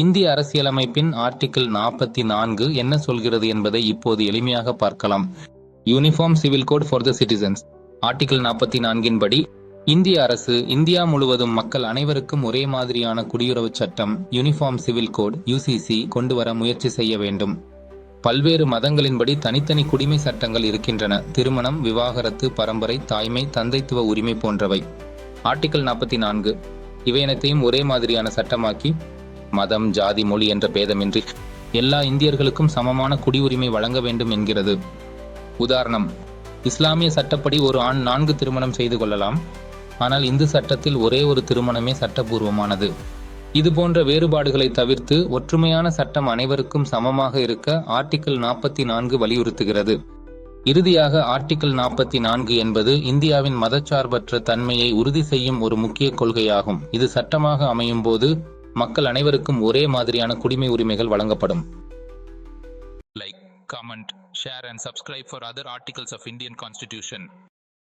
இந்திய அரசியலமைப்பின் ஆர்டிகிள் நாற்பத்தி நான்கு என்ன சொல்கிறது என்பதை இப்போது எளிமையாக பார்க்கலாம். Uniform civil code for the citizens article நாற்பத்தி நான்கின் படி இந்திய அரசு இந்தியா முழுவதும் மக்கள் அனைவருக்கும் ஒரே மாதிரியான குடியுறவு சட்டம் யூனிஃபார்ம் சிவில் கோட் யூசிசி கொண்டு வர முயற்சி செய்ய வேண்டும். பல்வேறு மதங்களின்படி தனித்தனி குடிமை சட்டங்கள் இருக்கின்றன. திருமணம் விவாகரத்து பரம்பரை தாய்மை தந்தைத்துவ உரிமை போன்றவை. ஆர்டிகிள் நாற்பத்தி நான்கு. இவை அனைத்தையும் ஒரே மாதிரியான சட்டமாக்கி மதம் ஜாதி மொழி என்ற பேதமின்றி எல்லா இந்தியர்களுக்கும் சமமான குடியுரிமை வழங்க வேண்டும் என்கிறது. உதாரணம் இஸ்லாமிய சட்டப்படி ஒரு ஆண் நான்கு திருமணம் செய்து கொள்ளலாம். ஆனால் இந்து சட்டத்தில் ஒரே ஒரு திருமணமே சட்டபூர்வமானது. இது போன்ற வேறுபாடுகளை தவிர்த்து ஒற்றுமையான சட்டம் அனைவருக்கும் சமமாக இருக்க ஆர்டிக்கிள் நாற்பத்தி நான்கு வலியுறுத்துகிறது. இறுதியாக ஆர்டிக்கிள் நாற்பத்தி நான்கு என்பது இந்தியாவின் மதச்சார்பற்ற தன்மையை உறுதி செய்யும் ஒரு முக்கிய கொள்கையாகும். இது சட்டமாக அமையும் போது மக்கள் அனைவருக்கும் ஒரே மாதிரியான குடிமை உரிமைகள் வழங்கப்படும். Like comment share and subscribe for other articles of Indian constitution